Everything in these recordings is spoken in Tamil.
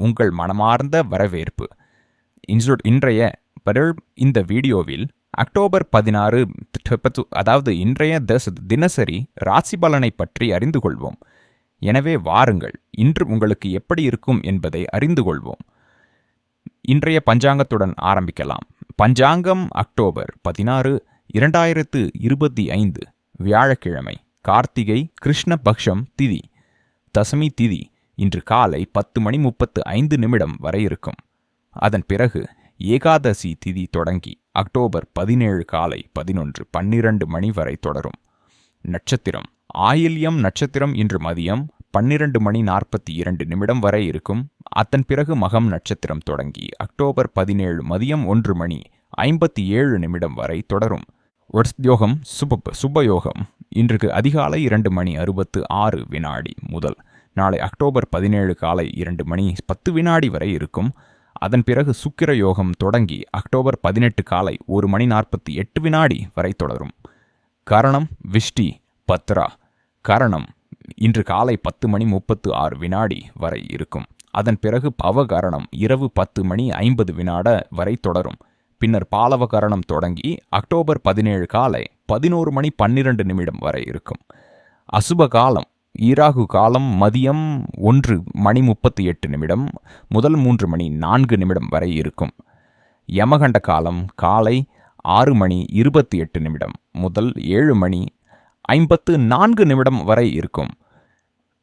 உங்கள் மனமார்ந்த வரவேற்பு. இன்றைய பரல் இந்த வீடியோவில் அக்டோபர் பதினாறு அதாவது இன்றைய தச தினசரி ராசி பலனை பற்றி அறிந்து கொள்வோம். எனவே வாருங்கள் இன்று உங்களுக்கு எப்படி இருக்கும் என்பதை அறிந்து கொள்வோம். இன்றைய பஞ்சாங்கத்துடன் ஆரம்பிக்கலாம். பஞ்சாங்கம் அக்டோபர் பதினாறு இரண்டாயிரத்து இருபத்தி ஐந்து வியாழக்கிழமை கார்த்திகை கிருஷ்ண பக்ஷம் திதி தசமி திதி இன்று காலை பத்து மணி முப்பத்து ஐந்து நிமிடம் வரை இருக்கும். அதன் பிறகு ஏகாதசி திதி தொடங்கி அக்டோபர் பதினேழு காலை பதினொன்று பன்னிரண்டு மணி வரை தொடரும். நட்சத்திரம். ஆயில்யம் நட்சத்திரம் இன்று மதியம் பன்னிரண்டு மணி நாற்பத்தி இரண்டு நிமிடம் வரை இருக்கும். அதன் பிறகு மகம் நட்சத்திரம் தொடங்கி அக்டோபர் பதினேழு மதியம் ஒன்று மணி ஐம்பத்தி ஏழு நிமிடம் வரை தொடரும். யோகம் சுப சுபயோகம். இன்றுக்கு அதிகாலை இரண்டு மணி அறுபத்து ஆறு வினாடி முதல். நாளை அக்டோபர் பதினேழு காலை இரண்டு மணி பத்து வினாடி வரை இருக்கும். அதன் பிறகு சுக்கிர யோகம் தொடங்கி அக்டோபர் பதினெட்டு காலை ஒரு மணி நாற்பத்தி எட்டு வினாடி வரை தொடரும். கரணம் விஷ்டி பத்ரா. கரணம் இன்று காலை பத்து மணி முப்பத்து ஆறு வினாடி வரை இருக்கும். அதன் பிறகு பவகரணம் இரவு பத்து மணி ஐம்பது வினாட வரை தொடரும். பின்னர் பாலவகரணம் தொடங்கி அக்டோபர் பதினேழு காலை பதினோரு மணி பன்னிரண்டு நிமிடம் வரை இருக்கும். அசுப காலம் ஈராகு காலம் மதியம் ஒன்று மணி முப்பத்தி எட்டு நிமிடம் முதல் மூன்று மணி நான்கு நிமிடம் வரை இருக்கும். யமகண்ட காலம் காலை ஆறு மணி இருபத்தி எட்டு நிமிடம் முதல் ஏழு மணி ஐம்பத்து நான்கு நிமிடம் வரை இருக்கும்.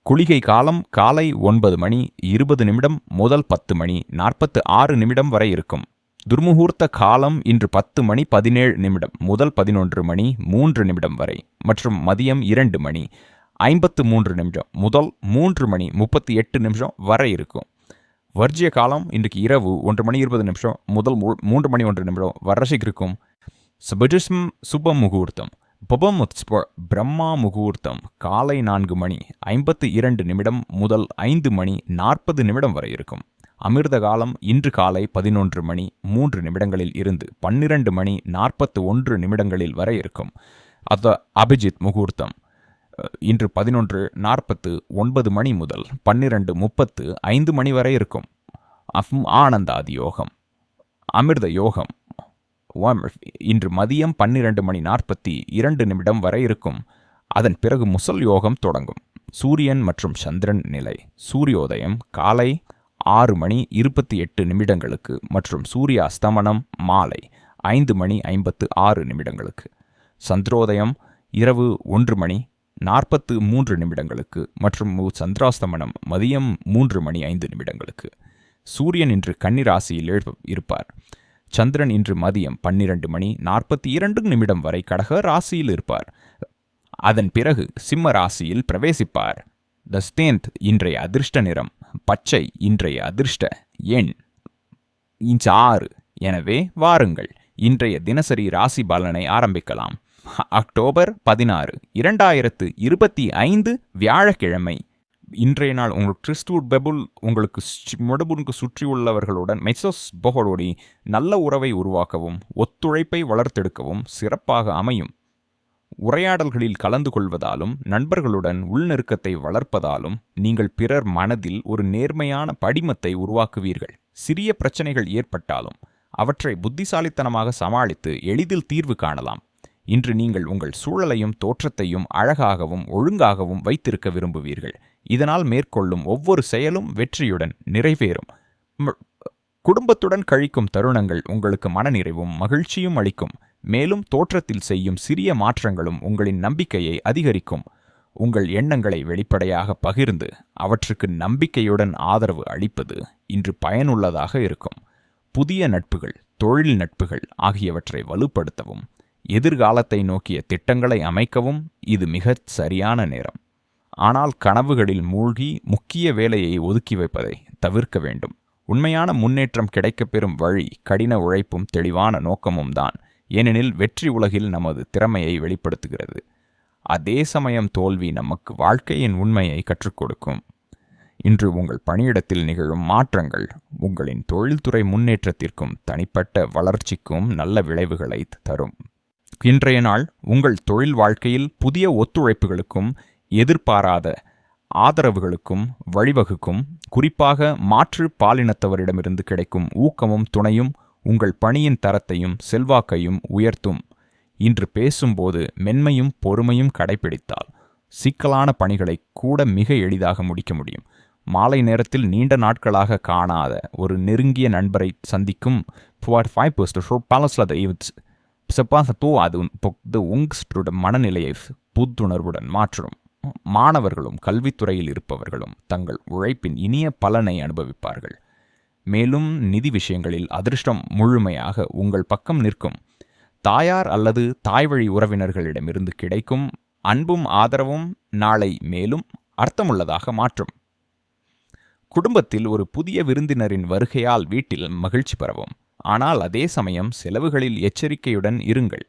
குளிகை காலம் காலை ஒன்பது மணி இருபது நிமிடம் முதல் பத்து மணி நாற்பத்து ஆறு நிமிடம் வரை இருக்கும். துர்முகூர்த்த காலம் இன்று பத்து மணி பதினேழு நிமிடம் முதல் பதினொன்று மணி மூன்று நிமிடம் வரை மற்றும் மதியம் இரண்டு மணி ஐம்பத்து மூன்று நிமிடம் முதல் மூன்று மணி முப்பத்தி எட்டு நிமிஷம் வரை இருக்கும். வர்ஜிய காலம் இன்றைக்கு இரவு ஒன்று மணி இருபது நிமிஷம் முதல் மூ- மூன்று மணி ஒன்று நிமிடம் வர்றசிக்கு இருக்கும். சுபஜிஸ்ம் சுப முகூர்த்தம். பபம் பிரம்மா முகூர்த்தம். காலை நான்கு மணி ஐம்பத்து இரண்டு நிமிடம் முதல் ஐந்து மணி நாற்பது நிமிடம் வரை இருக்கும். அமிர்த காலம் இன்று காலை பதினொன்று மணி மூன்று நிமிடங்களில் இருந்து பன்னிரண்டு மணி நாற்பத்து ஒன்று நிமிடங்களில் வரை இருக்கும். அத அபிஜித் முகூர்த்தம். இன்று பதினொன்று நாற்பத்து ஒன்பது மணி முதல் பன்னிரண்டு முப்பத்து ஐந்து மணி வரை இருக்கும். அஃம் ஆனந்தாதி யோகம் அமிர்த யோகம். இன்று மதியம் பன்னிரண்டு மணி நாற்பத்தி இரண்டு நிமிடம் வரை இருக்கும். அதன் பிறகு முசல் யோகம் தொடங்கும். சூரியன் மற்றும் சந்திரன் நிலை. சூரியோதயம் காலை ஆறு மணி இருபத்தி எட்டு நிமிடங்களுக்கு மற்றும் சூரிய அஸ்தமனம் மாலை ஐந்து மணி ஐம்பத்து ஆறு நிமிடங்களுக்கு. சந்திரோதயம் இரவு ஒன்று மணி நாற்பத்து மூன்று நிமிடங்களுக்கு மற்றும் சந்திராஸ்தமனம் மதியம் மூன்று மணி ஐந்து நிமிடங்களுக்கு. சூரியன் இன்று கன்னிராசியில் எழுப்ப- இருப்பார். சந்திரன் இன்று மதியம் பன்னிரண்டு மணி நாற்பத்தி இரண்டு நிமிடம் வரை கடக ராசியில் இருப்பார். அதன் பிறகு சிம்ம ராசியில் பிரவேசிப்பார். த ஸ்டேந்த் இன்றைய அதிர்ஷ்ட நிறம் பச்சை இன்றைய அதிர்ஷ்ட எண். இன்ச் ஆறு. எனவே வாருங்கள் இன்றைய தினசரி ராசி பலனை ஆரம்பிக்கலாம். அக்டோபர் பதினாறு இரண்டாயிரத்து இருபத்தி ஐந்து வியாழக்கிழமை. இன்றைய நாள் உங்களுக்கு கிறிஸ்துவ பெபுல் உங்களுக்கு முடபுனுக்கு சுற்றியுள்ளவர்களுடன் மெசோஸ் பொகோடி நல்ல உறவை உருவாக்கவும் ஒத்துழைப்பை வளர்த்தெடுக்கவும் சிறப்பாக அமையும். உரையாடல்களில் கலந்து கொள்வதாலும் நண்பர்களுடன் உள்நெருக்கத்தை வளர்ப்பதாலும் நீங்கள் பிறர் மனதில் ஒரு நேர்மையான படிமத்தை உருவாக்குவீர்கள். சிறிய பிரச்சனைகள் ஏற்பட்டாலும் அவற்றை புத்திசாலித்தனமாக சமாளித்து எளிதில் தீர்வு காணலாம். இன்று நீங்கள் உங்கள் சூழலையும் தோற்றத்தையும் அழகாகவும் ஒழுங்காகவும் வைத்திருக்க விரும்புவீர்கள். இதனால் மேற்கொள்ளும் ஒவ்வொரு செயலும் வெற்றியுடன் நிறைவேறும். குடும்பத்துடன் கழிக்கும் தருணங்கள் உங்களுக்கு மனநிறைவும் மகிழ்ச்சியும் அளிக்கும். மேலும் தோற்றத்தில் செய்யும் சிறிய மாற்றங்களும் உங்களின் நம்பிக்கையை அதிகரிக்கும். உங்கள் எண்ணங்களை வெளிப்படையாக பகிர்ந்து அவற்றுக்கு நம்பிக்கையுடன் ஆதரவு அளிப்பது இன்று பயனுள்ளதாக இருக்கும். புதிய நட்புகள் தொழில் நட்புகள் ஆகியவற்றை வலுப்படுத்தவும். எதிர்காலத்தை நோக்கிய திட்டங்களை அமைக்கவும் இது மிகச் சரியான நேரம். ஆனால் கனவுகளில் மூழ்கி முக்கிய வேலையை ஒதுக்கி வைப்பதை தவிர்க்க வேண்டும். உண்மையான முன்னேற்றம் கிடைக்கப்பெறும் வழி கடின உழைப்பும் தெளிவான நோக்கமும் தான் ஏனெனில் வெற்றி உலகில் நமது திறமையை வெளிப்படுத்துகிறது. அதே சமயம் தோல்வி நமக்கு வாழ்க்கையின் உண்மையை கற்றுக் கொடுக்கும். இன்று உங்கள் பணியிடத்தில் நிகழும் மாற்றங்கள் உங்களின் தொழில்துறை முன்னேற்றத்திற்கும் தனிப்பட்ட வளர்ச்சிக்கும் நல்ல விளைவுகளை தரும். இன்றைய நாள் உங்கள் தொழில் வாழ்க்கையில் புதிய ஒத்துழைப்புகளுக்கும் எதிர்பாராத ஆதரவுகளுக்கும் வழிவகுக்கும் குறிப்பாக மாற்று பாலினத்தவரிடமிருந்து கிடைக்கும் ஊக்கமும் துணையும் உங்கள் பணியின் தரத்தையும் செல்வாக்கையும் உயர்த்தும். இன்று பேசும்போது மென்மையும் பொறுமையும் கடைபிடித்தால் சிக்கலான பணிகளை கூட மிக எளிதாக முடிக்க முடியும். மாலை நேரத்தில் நீண்ட நாட்களாக காணாத ஒரு நெருங்கிய நண்பரை சந்திக்கும் ஃபார் ஃபைவ் பர்ஸ்ட் பேலஸில் செப்பாசத்தோ அது பொது உங்ஸ்டரோட மனநிலையை புத்துணர்வுடன் மாற்றும். மாணவர்களும் கல்வித்துறையில் இருப்பவர்களும் தங்கள் உழைப்பின் இனிய பலனை அனுபவிப்பார்கள். மேலும் நிதி விஷயங்களில் அதிர்ஷ்டம் முழுமையாக உங்கள் பக்கம் நிற்கும். தாயார் அல்லது தாய்வழி உறவினர்களிடமிருந்து கிடைக்கும் அன்பும் ஆதரவும் நாளை மேலும் அர்த்தமுள்ளதாக மாற்றும். குடும்பத்தில் ஒரு புதிய விருந்தினரின் வருகையால் வீட்டில் மகிழ்ச்சி பெறவும் ஆனால் அதே சமயம் செலவுகளில் எச்சரிக்கையுடன் இருங்கள்.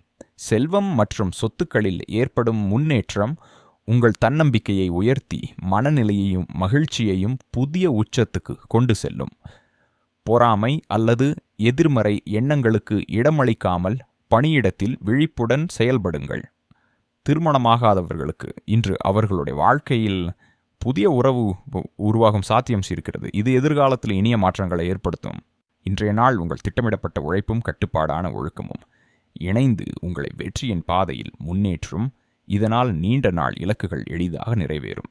செல்வம் மற்றும் சொத்துக்களில் ஏற்படும் முன்னேற்றம் உங்கள் தன்னம்பிக்கையை உயர்த்தி மனநிலையையும் மகிழ்ச்சியையும் புதிய உச்சத்துக்கு கொண்டு செல்லும். பொறாமை அல்லது எதிர்மறை எண்ணங்களுக்கு இடமளிக்காமல் பணியிடத்தில் விழிப்புடன் செயல்படுங்கள். திருமணமாகாதவர்களுக்கு இன்று அவர்களுடைய வாழ்க்கையில் புதிய உறவு உருவாகும் சாத்தியம் இருக்கிறது. இது எதிர்காலத்தில் இனிய மாற்றங்களை ஏற்படுத்தும். இன்றைய நாள் உங்கள் திட்டமிடப்பட்ட உழைப்பும் கட்டுப்பாடான ஒழுக்கமும். இணைந்து உங்களை வெற்றியின் பாதையில் முன்னேற்றும். இதனால் நீண்ட நாள் இலக்குகள் எளிதாக நிறைவேறும்.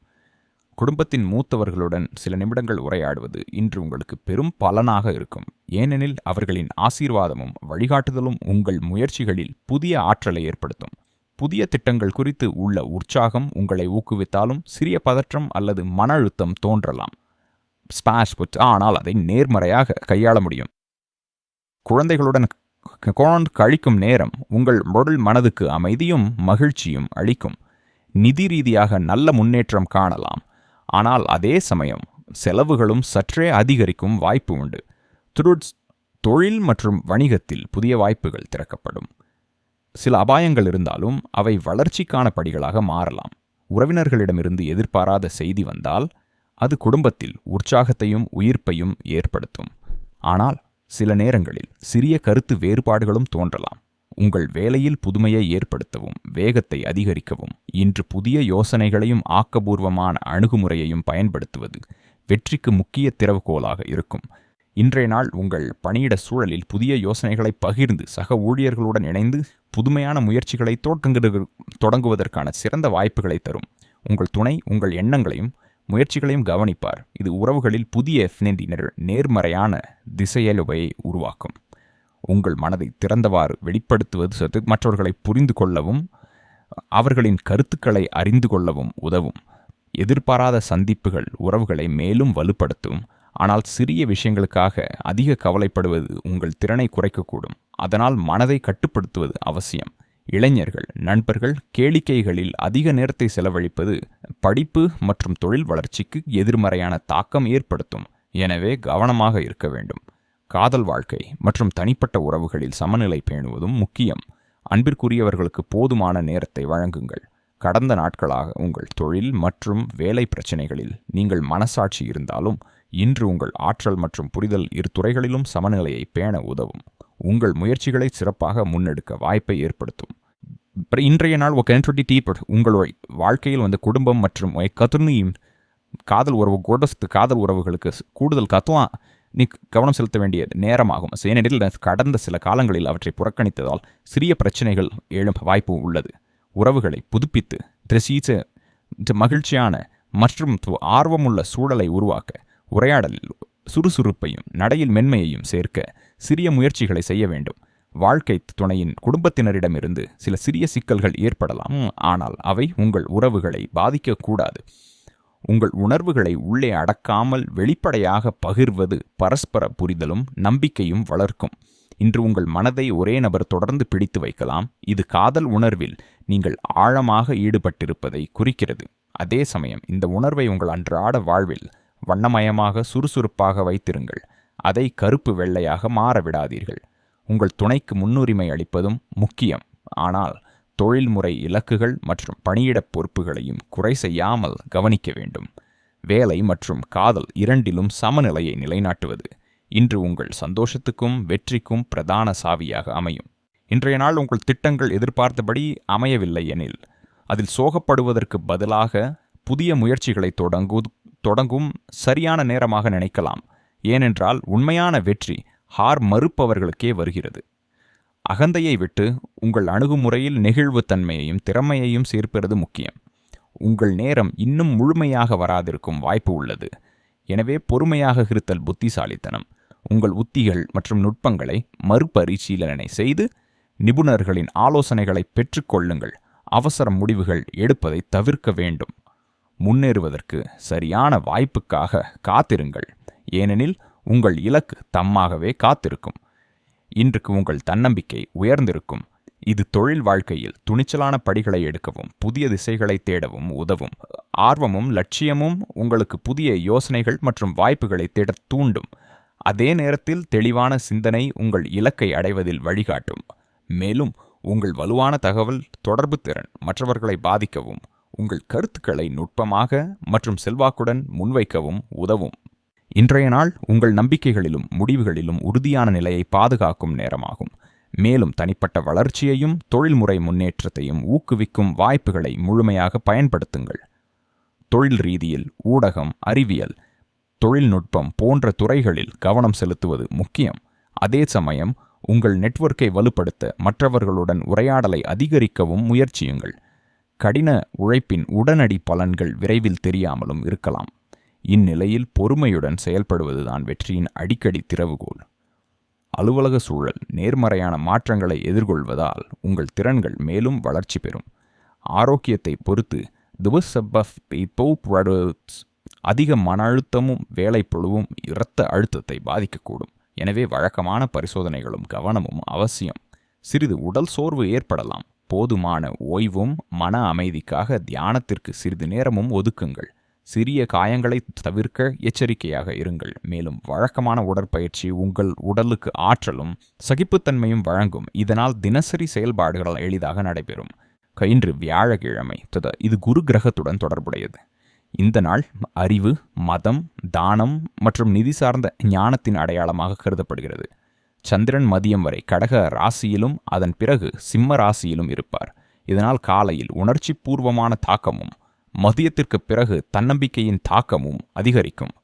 குடும்பத்தின் மூத்தவர்களுடன் சில நிமிடங்கள் உரையாடுவது இன்று உங்களுக்கு பெரும் பலனாக இருக்கும். ஏனெனில் அவர்களின் ஆசீர்வாதமும் வழிகாட்டுதலும் உங்கள் முயற்சிகளில் புதிய ஆற்றலை ஏற்படுத்தும். புதிய திட்டங்கள் குறித்து உள்ள உற்சாகம் உங்களை ஊக்குவித்தாலும் சிறிய பதற்றம் அல்லது மன அழுத்தம் தோன்றலாம். ஸ்பாஷ் ஆனால் அதை நேர்மறையாக கையாள முடியும். குழந்தைகளுடன் குழந்தை கழிக்கும் நேரம் உங்கள் உடல் மனதுக்கு அமைதியும் மகிழ்ச்சியும் அளிக்கும். நிதி ரீதியாக நல்ல முன்னேற்றம் காணலாம். ஆனால் அதே சமயம் செலவுகளும் சற்றே அதிகரிக்கும் வாய்ப்பு உண்டு. துருட்ஸ் தொழில் மற்றும் வணிகத்தில் புதிய வாய்ப்புகள் திறக்கப்படும். சில அபாயங்கள் இருந்தாலும் அவை வளர்ச்சிக்கான படிகளாக மாறலாம். உறவினர்களிடமிருந்து எதிர்பாராத செய்தி வந்தால் அது குடும்பத்தில் உற்சாகத்தையும் உயிர்ப்பையும் ஏற்படுத்தும். ஆனால் சில நேரங்களில் சிறிய கருத்து வேறுபாடுகளும் தோன்றலாம். உங்கள் வேலையில் புதுமையை ஏற்படுத்தவும் வேகத்தை அதிகரிக்கவும் இன்று புதிய யோசனைகளையும் ஆக்கபூர்வமான அணுகுமுறையையும் பயன்படுத்துவது வெற்றிக்கு முக்கிய திறவுகோலாக இருக்கும். இன்றைய நாள் உங்கள் பணியிட சூழலில் புதிய யோசனைகளை பகிர்ந்து சக ஊழியர்களுடன் இணைந்து புதுமையான முயற்சிகளை தொடங்குவதற்கான சிறந்த வாய்ப்புகளை தரும். உங்கள் துணை உங்கள் எண்ணங்களையும் முயற்சிகளையும் கவனிப்பார். இது உறவுகளில் புதிய நேர்மறையான திசையலுவையை உருவாக்கும். உங்கள் மனதை திறந்தவாறு வெளிப்படுத்துவது சொத்து மற்றவர்களை புரிந்து கொள்ளவும் அவர்களின் கருத்துக்களை அறிந்து கொள்ளவும் உதவும். எதிர்பாராத சந்திப்புகள் உறவுகளை மேலும் வலுப்படுத்தும். ஆனால் சிறிய விஷயங்களுக்காக அதிக கவலைப்படுவது உங்கள் திறனை குறைக்கக்கூடும். அதனால் மனதை கட்டுப்படுத்துவது அவசியம். இளைஞர்கள் நண்பர்கள் கேளிக்கைகளில் அதிக நேரத்தை செலவழிப்பது படிப்பு மற்றும் தொழில் வளர்ச்சிக்கு எதிர்மறையான தாக்கம் ஏற்படுத்தும். எனவே கவனமாக இருக்க வேண்டும். காதல் வாழ்க்கை மற்றும் தனிப்பட்ட உறவுகளில் சமநிலை பேணுவதும் முக்கியம். அன்பிற்குரியவர்களுக்கு போதுமான நேரத்தை வழங்குங்கள். கடந்த நாட்களாக உங்கள் தொழில் மற்றும் வேலை பிரச்சினைகளில் நீங்கள் மனசாட்சி இருந்தாலும் இன்று உங்கள் ஆற்றல் மற்றும் புரிதல் இரு துறைகளிலும் சமநிலையை பேண உதவும். உங்கள் முயற்சிகளை சிறப்பாக முன்னெடுக்க வாய்ப்பை ஏற்படுத்தும். இன்றைய நாள் ஒரு டீப் உங்களுடைய வாழ்க்கையில் வந்து குடும்பம் மற்றும் கத்துனியும் காதல் உறவு கூடஸ்து காதல் உறவுகளுக்கு கூடுதல் கத்துவான் நீ கவனம் செலுத்த வேண்டிய நேரமாகும். ஏனெனில் கடந்த சில காலங்களில் அவற்றை புறக்கணித்ததால் சிறிய பிரச்சனைகள் எழும் வாய்ப்பு உள்ளது. உறவுகளை புதுப்பித்து ரசீச்ச மகிழ்ச்சியான மற்றும் ஆர்வமுள்ள சூழலை உருவாக்க உரையாடலில் சுறுசுறுப்பையும் நடையில் மென்மையையும் சேர்க்க சிறிய முயற்சிகளை செய்ய வேண்டும். வாழ்க்கை துணையின் குடும்பத்தினரிடமிருந்து சில சிறிய சிக்கல்கள் ஏற்படலாம். ஆனால் அவை உங்கள் உறவுகளை பாதிக்கக்கூடாது. உங்கள் உணர்வுகளை உள்ளே அடக்காமல் வெளிப்படையாக பகிர்வது பரஸ்பர புரிதலும் நம்பிக்கையும் வளர்க்கும். இன்று உங்கள் மனதை ஒரே நபர் தொடர்ந்து பிடித்து வைக்கலாம். இது காதல் உணர்வில் நீங்கள் ஆழமாக ஈடுபட்டிருப்பதை குறிக்கிறது. அதே சமயம் இந்த உணர்வை உங்கள் அன்றாட வாழ்வில் வண்ணமயமாக சுறுசுறுப்பாக வைத்திருங்கள். அதை கருப்பு வெள்ளையாக மாறவிடாதீர்கள். உங்கள் துணைக்கு முன்னுரிமை அளிப்பதும் முக்கியம். ஆனால் தொழில்முறை இலக்குகள் மற்றும் பணியிடப் பொறுப்புகளையும் குறை செய்யாமல் கவனிக்க வேண்டும். வேலை மற்றும் காதல் இரண்டிலும் சமநிலையை நிலைநாட்டுவது இன்று உங்கள் சந்தோஷத்துக்கும் வெற்றிக்கும் பிரதான சாவியாக அமையும். இன்றைய நாள் உங்கள் திட்டங்கள் எதிர்பார்த்தபடி அமையவில்லை எனில் அதில் சோகப்படுவதற்கு பதிலாக புதிய முயற்சிகளை தொடங்கு தொடங்கும் சரியான நேரமாக நினைக்கலாம். ஏனென்றால் உண்மையான வெற்றி ஹார் மறுப்பவர்களுக்கே வருகிறது. அகந்தையை விட்டு உங்கள் அணுகுமுறையில் நெகிழ்வுத்தன்மையையும் திறமையையும் சேர்ப்பது முக்கியம். உங்கள் நேரம் இன்னும் முழுமையாக வராதிருக்கும் வாய்ப்பு உள்ளது. எனவே பொறுமையாக இருத்தல் புத்திசாலித்தனம். உங்கள் உத்திகள் மற்றும் நுட்பங்களை மறுபரிசீலனை செய்து நிபுணர்களின் ஆலோசனைகளை பெற்றுக்கொள்ளுங்கள் அவசர முடிவுகள் எடுப்பதை தவிர்க்க வேண்டும். முன்னேறுவதற்கு சரியான வாய்ப்புக்காக காத்திருங்கள். ஏனெனில் உங்கள் இலக்கு தம்மாகவே காத்திருக்கும். இன்றுக்கு உங்கள் தன்னம்பிக்கை உயர்ந்திருக்கும். இது தொழில் வாழ்க்கையில் துணிச்சலான படிகளை எடுக்கவும் புதிய திசைகளை தேடவும் உதவும். ஆர்வமும் லட்சியமும் உங்களுக்கு புதிய யோசனைகள் மற்றும் வாய்ப்புகளை தேட தூண்டும். அதே நேரத்தில் தெளிவான சிந்தனை உங்கள் இலக்கை அடைவதில் வழிகாட்டும். மேலும் உங்கள் வலுவான தகவல் தொடர்பு திறன் மற்றவர்களை பாதிக்கவும் உங்கள் கருத்துக்களை நுட்பமாக மற்றும் செல்வாக்குடன் முன்வைக்கவும் உதவும். இன்றைய நாள் உங்கள் நம்பிக்கைகளிலும் முடிவுகளிலும் உறுதியான நிலையை பாதுகாக்கும் நேரமாகும். மேலும் தனிப்பட்ட வளர்ச்சியையும் தொழில்முறை முன்னேற்றத்தையும் ஊக்குவிக்கும் வாய்ப்புகளை முழுமையாக பயன்படுத்துங்கள். தொழில் ரீதியில் ஊடகம் அறிவியல் தொழில்நுட்பம் போன்ற துறைகளில் கவனம் செலுத்துவது முக்கியம். அதே சமயம் உங்கள் நெட்வொர்க்கை வலுப்படுத்த மற்றவர்களுடன் உரையாடலை அதிகரிக்கவும் முயற்சியுங்கள். கடின உழைப்பின் உடனடி பலன்கள் விரைவில் தெரியாமலும் இருக்கலாம். இந்நிலையில் பொறுமையுடன் செயல்படுவதுதான் வெற்றியின் அடிக்கடி திறவுகோல். அலுவலக சூழல் நேர்மறையான மாற்றங்களை எதிர்கொள்வதால் உங்கள் திறன்கள் மேலும் வளர்ச்சி பெறும். ஆரோக்கியத்தை பொறுத்து அதிக மன அழுத்தமும் வேலைப்பொழுவும் இரத்த அழுத்தத்தை பாதிக்கக்கூடும். எனவே வழக்கமான பரிசோதனைகளும் கவனமும் அவசியம். சிறிது உடல் சோர்வு ஏற்படலாம். போதுமான ஓய்வும் மன அமைதிக்காக தியானத்திற்கு சிறிது நேரமும் ஒதுக்குங்கள். சிறிய காயங்களை தவிர்க்க எச்சரிக்கையாக இருங்கள். மேலும் வழக்கமான உடற்பயிற்சி உங்கள் உடலுக்கு ஆற்றலும் சகிப்புத்தன்மையும் வழங்கும். இதனால் தினசரி செயல்பாடுகள் எளிதாக நடைபெறும். இன்று வியாழக்கிழமை. இது குரு கிரகத்துடன் தொடர்புடையது. இந்த நாள் அறிவு மதம் தானம் மற்றும் நிதி சார்ந்த ஞானத்தின் அடையாளமாக கருதப்படுகிறது. சந்திரன் மதியம் வரை கடக ராசியிலும் அதன் பிறகு சிம்ம ராசியிலும் இருப்பார். இதனால் காலையில் உணர்ச்சி பூர்வமான தாக்கமும் மதியத்திற்கு பிறகு தன்னம்பிக்கையின் தாக்கமும் அதிகரிக்கும்.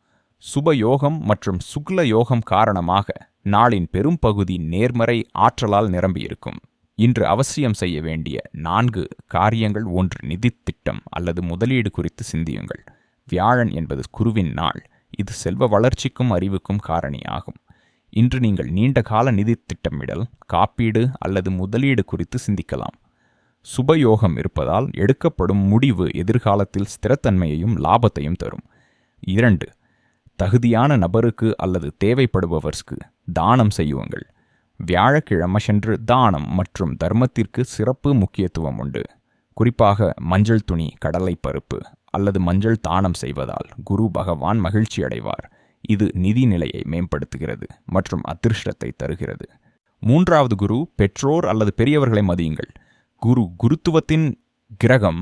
சுப யோகம் மற்றும் சுக்ல யோகம் காரணமாக நாளின் பெரும் பகுதி நேர்மறை ஆற்றலால் நிரம்பியிருக்கும். இன்று அவசியம் செய்ய வேண்டிய நான்கு காரியங்கள் ஒன்று நிதி திட்டம் அல்லது முதலீடு குறித்து சிந்தியுங்கள். வியாழன் என்பது குருவின் நாள். இது செல்வ வளர்ச்சிக்கும் அறிவுக்கும் காரணியாகும். இன்று நீங்கள் நீண்ட கால நிதி திட்டமிடல் காப்பீடு அல்லது முதலீடு குறித்து சிந்திக்கலாம். சுபயோகம் இருப்பதால் எடுக்கப்படும் முடிவு எதிர்காலத்தில் ஸ்திரத்தன்மையையும் லாபத்தையும் தரும். இரண்டு தகுதியான நபருக்கு அல்லது தேவைப்படுபவர்க்கு தானம் செய்யுங்கள். வியாழக்கிழமை சென்று தானம் மற்றும் தர்மத்திற்கு சிறப்பு முக்கியத்துவம் உண்டு. குறிப்பாக மஞ்சள் துணி கடலை பருப்பு அல்லது மஞ்சள் தானம் செய்வதால் குரு பகவான் மகிழ்ச்சி அடைவார். இது நிதி நிலையை மேம்படுத்துகிறது மற்றும் அதிர்ஷ்டத்தை தருகிறது. மூன்றாவது குரு பெற்றோர் அல்லது பெரியவர்களை மதியுங்கள். குரு குருத்துவத்தின் கிரகம்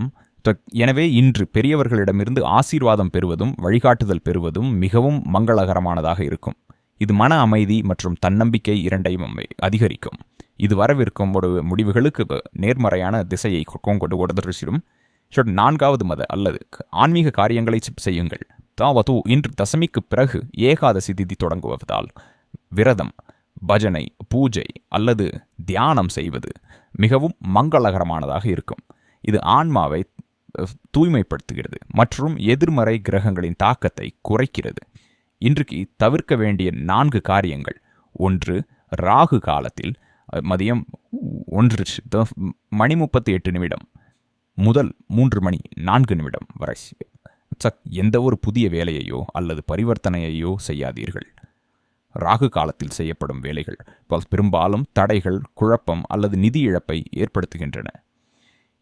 எனவே இன்று பெரியவர்களிடமிருந்து ஆசீர்வாதம் பெறுவதும் வழிகாட்டுதல் பெறுவதும் மிகவும் மங்களகரமானதாக இருக்கும். இது மன அமைதி மற்றும் தன்னம்பிக்கை இரண்டையும் அதிகரிக்கும். இது வரவிருக்கும் ஒரு முடிவுகளுக்கு நேர்மறையான திசையை கொண்டு கொடுத்திருச்சிடும் நான்காவது மத அல்லது ஆன்மீக காரியங்களை செய்யுங்கள். தாவது இன்று தசமிக்கு பிறகு ஏகாதசி திதி தொடங்குவதால் விரதம் பஜனை பூஜை அல்லது தியானம் செய்வது மிகவும் மங்களகரமானதாக இருக்கும். இது ஆன்மாவை தூய்மைப்படுத்துகிறது மற்றும் எதிர்மறை கிரகங்களின் தாக்கத்தை குறைக்கிறது. இன்றைக்கு தவிர்க்க வேண்டிய நான்கு காரியங்கள். ஒன்று ராகு காலத்தில் மதியம் ஒன்று மணி முப்பத்தி எட்டு நிமிடம் முதல் மூன்று மணி நான்கு நிமிடம் வரை. எந்த ஒரு புதிய வேலையையோ அல்லது பரிவர்த்தனையையோ செய்யாதீர்கள். ராகு காலத்தில் செய்யப்படும் வேலைகள். பெரும்பாலும் தடைகள் குழப்பம் அல்லது நிதி இழப்பை ஏற்படுத்துகின்றன.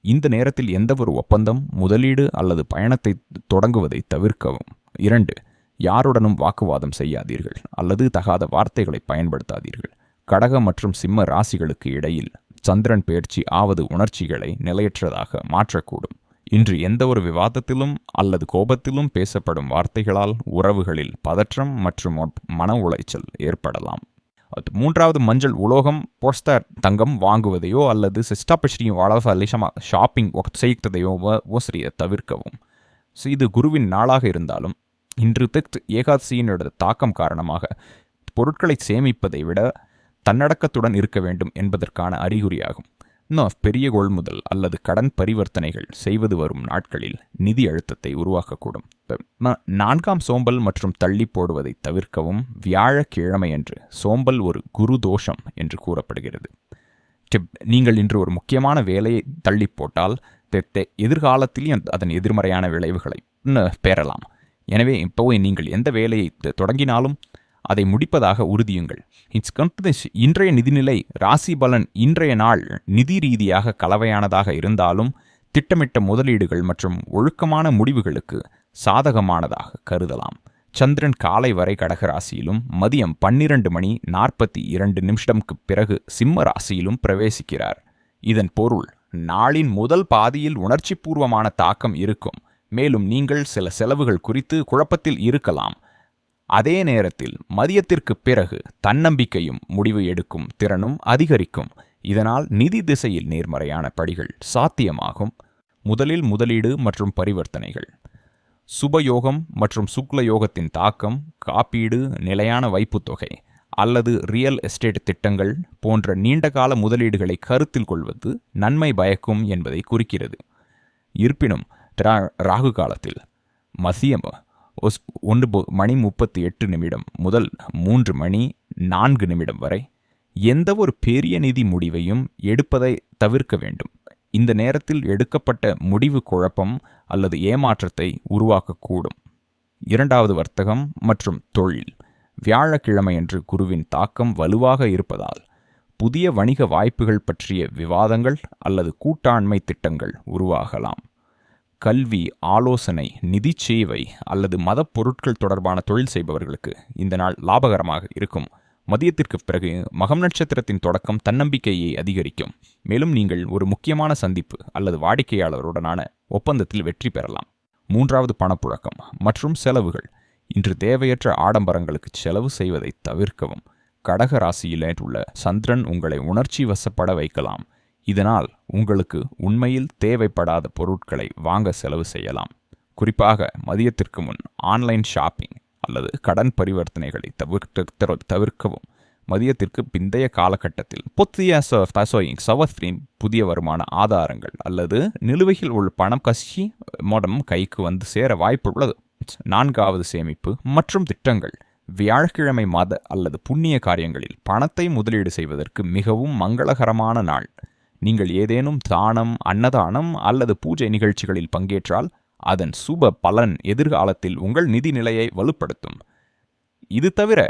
இந்த நேரத்தில் எந்தவொரு ஒப்பந்தம் முதலீடு அல்லது பயணத்தை தொடங்குவதை தவிர்க்கவும். இரண்டு யாருடனும் வாக்குவாதம் செய்யாதீர்கள் அல்லது தகாத வார்த்தைகளை பயன்படுத்தாதீர்கள். கடக மற்றும் சிம்ம ராசிகளுக்கு இடையில் சந்திரன் பயிற்சி ஆவது உணர்ச்சிகளை நிலையற்றதாக மாற்றக்கூடும். இன்று எந்த ஒரு விவாதத்திலும் அல்லது கோபத்திலும் பேசப்படும் வார்த்தைகளால் உறவுகளில் பதற்றம் மற்றும் மன உளைச்சல் ஏற்படலாம். மூன்றாவது மஞ்சள் உலோகம் போஸ்டர் தங்கம் வாங்குவதையோ அல்லது சிஸ்டாபஸ்ரீயும் வளர்ஃபலிஷமாக ஷாப்பிங் செய்ததையோ ஓசிரியை தவிர்க்கவும். ஸோ இது குருவின் நாளாக இருந்தாலும் இன்று திக்த் ஏகாதசியினோட தாக்கம் காரணமாக பொருட்களை சேமிப்பதை விட தன்னடக்கத்துடன் இருக்க வேண்டும் என்பதற்கான அறிகுறியாகும். இன்னும் பெரிய கொள்முதல் அல்லது கடன் பரிவர்த்தனைகள் செய்வது வரும் நாட்களில் நிதி அழுத்தத்தை உருவாக்கக்கூடும். நான்காம் சோம்பல் மற்றும் தள்ளி போடுவதை தவிர்க்கவும் வியாழக்கிழமையன்று சோம்பல் ஒரு குரு தோஷம் என்று கூறப்படுகிறது. டிப் நீங்கள் இன்று ஒரு முக்கியமான வேலையை தள்ளி போட்டால் தெ- எதிர்காலத்திலேயும் அதன் எதிர்மறையான விளைவுகளை பெறலாம். எனவே இப்போவே நீங்கள் எந்த வேலையை தொடங்கினாலும் அதை முடிப்பதாக உறுதியுங்கள். இட்ஸ் கன்ஃபிடன்ஸ் இன்றைய நிதிநிலை ராசி பலன் இன்றைய நாள் நிதி ரீதியாக கலவையானதாக இருந்தாலும் திட்டமிட்ட முதலீடுகள் மற்றும் ஒழுக்கமான முடிவுகளுக்கு சாதகமானதாக கருதலாம். சந்திரன் காலை வரை கடகராசியிலும் மதியம் பன்னிரண்டு மணி நாற்பத்தி இரண்டு நிமிஷம்க்கு பிறகு சிம்ம ராசியிலும் பிரவேசிக்கிறார். இதன் பொருள் நாளின் முதல் பாதியில் உணர்ச்சிபூர்வமான தாக்கம் இருக்கும். மேலும் நீங்கள் சில செலவுகள் குறித்து குழப்பத்தில் இருக்கலாம். அதே நேரத்தில் மதியத்திற்கு பிறகு தன்னம்பிக்கையும் முடிவு எடுக்கும் திறனும் அதிகரிக்கும். இதனால் நிதி திசையில் நேர்மறையான படிகள் சாத்தியமாகும். முதலில் முதலீடு மற்றும் பரிவர்த்தனைகள். சுபயோகம் மற்றும் சுக்ல யோகத்தின் தாக்கம் காப்பீடு நிலையான வைப்புத் தொகை அல்லது ரியல் எஸ்டேட் திட்டங்கள் போன்ற நீண்டகால முதலீடுகளை கருத்தில் கொள்வது நன்மை பயக்கும் என்பதை குறிக்கிறது. இருப்பினும் ராகு காலத்தில் மதியம் ஒஸ்- ஒன்று போ- மணி முப்பத்தி எட்டு நிமிடம் முதல் மூன்று மணி நான்கு நிமிடம் வரை எந்த ஒரு பெரிய நிதி முடிவையும் எடுப்பதை தவிர்க்க வேண்டும். இந்த நேரத்தில் எடுக்கப்பட்ட முடிவு குழப்பம் அல்லது ஏமாற்றத்தை உருவாக்கக்கூடும். இரண்டாவது வர்த்தகம் மற்றும் தொழில். வியாழக்கிழமையன்று குருவின் தாக்கம் வலுவாக இருப்பதால் புதிய வணிக வாய்ப்புகள் பற்றிய விவாதங்கள் அல்லது கூட்டாண்மை திட்டங்கள் உருவாகலாம். கல்வி ஆலோசனை நிதி சேவை அல்லது மதப் பொருட்கள் தொடர்பான தொழில் செய்பவர்களுக்கு இந்த நாள் லாபகரமாக இருக்கும். மதியத்திற்கு பிறகு மகம் நட்சத்திரத்தின் தொடக்கம் தன்னம்பிக்கையை அதிகரிக்கும். மேலும் நீங்கள் ஒரு முக்கியமான சந்திப்பு அல்லது வாடிக்கையாளருடனான ஒப்பந்தத்தில் வெற்றி பெறலாம். மூன்றாவது பணப்புழக்கம் மற்றும் செலவுகள். இன்று தேவையற்ற ஆடம்பரங்களுக்கு செலவு செய்வதை தவிர்க்கவும். கடக ராசியில் உள்ள சந்திரன் உங்களை உணர்ச்சி வசப்பட வைக்கலாம். இதனால் உங்களுக்கு உண்மையில் தேவைப்படாத பொருட்களை வாங்க செலவு செய்யலாம். குறிப்பாக மதியத்திற்கு முன் ஆன்லைன் ஷாப்பிங் அல்லது கடன் பரிவர்த்தனைகளை தவிர்க்க தவிர்க்கவும். மதியத்திற்கு பிந்தைய காலகட்டத்தில் புத்திய ச- தசோயிங் சவஸ்திரீம் புதிய வருமான ஆதாரங்கள் அல்லது நிலுவையில் உள்ள பணம் கசி மோடம் கைக்கு வந்து சேர வாய்ப்பு உள்ளது. நான்காவது சேமிப்பு மற்றும் திட்டங்கள். வியாழக்கிழமை மத அல்லது புண்ணிய காரியங்களில் பணத்தை முதலீடு செய்வதற்கு மிகவும் மங்களகரமான நாள். நீங்கள் ஏதேனும் தானம் அன்னதானம் அல்லது பூஜை நிகழ்ச்சிகளில் பங்கேற்றால் அதன் சுப பலன் எதிர்காலத்தில் உங்கள் நிதி நிலையை வலுப்படுத்தும். இது தவிர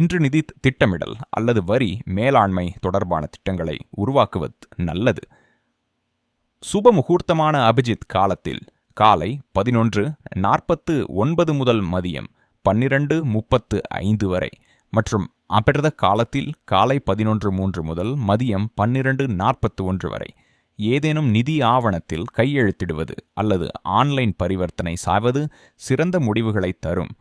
இன்று நிதி திட்டமிடல் அல்லது வரி மேலாண்மை தொடர்பான திட்டங்களை உருவாக்குவது நல்லது. சுப முகூர்த்தமான அபிஜித் காலத்தில் காலை பதினொன்று நாற்பத்து ஒன்பது முதல் மதியம் பன்னிரண்டு முப்பத்து ஐந்து வரை மற்றும் அபிரத காலத்தில் காலை பதினொன்று மூன்று முதல் மதியம் பன்னிரண்டு நாற்பத்து ஒன்று வரை ஏதேனும் நிதி ஆவணத்தில் கையெழுத்திடுவது அல்லது ஆன்லைன் பரிவர்த்தனை சாவது சிறந்த முடிவுகளை தரும்.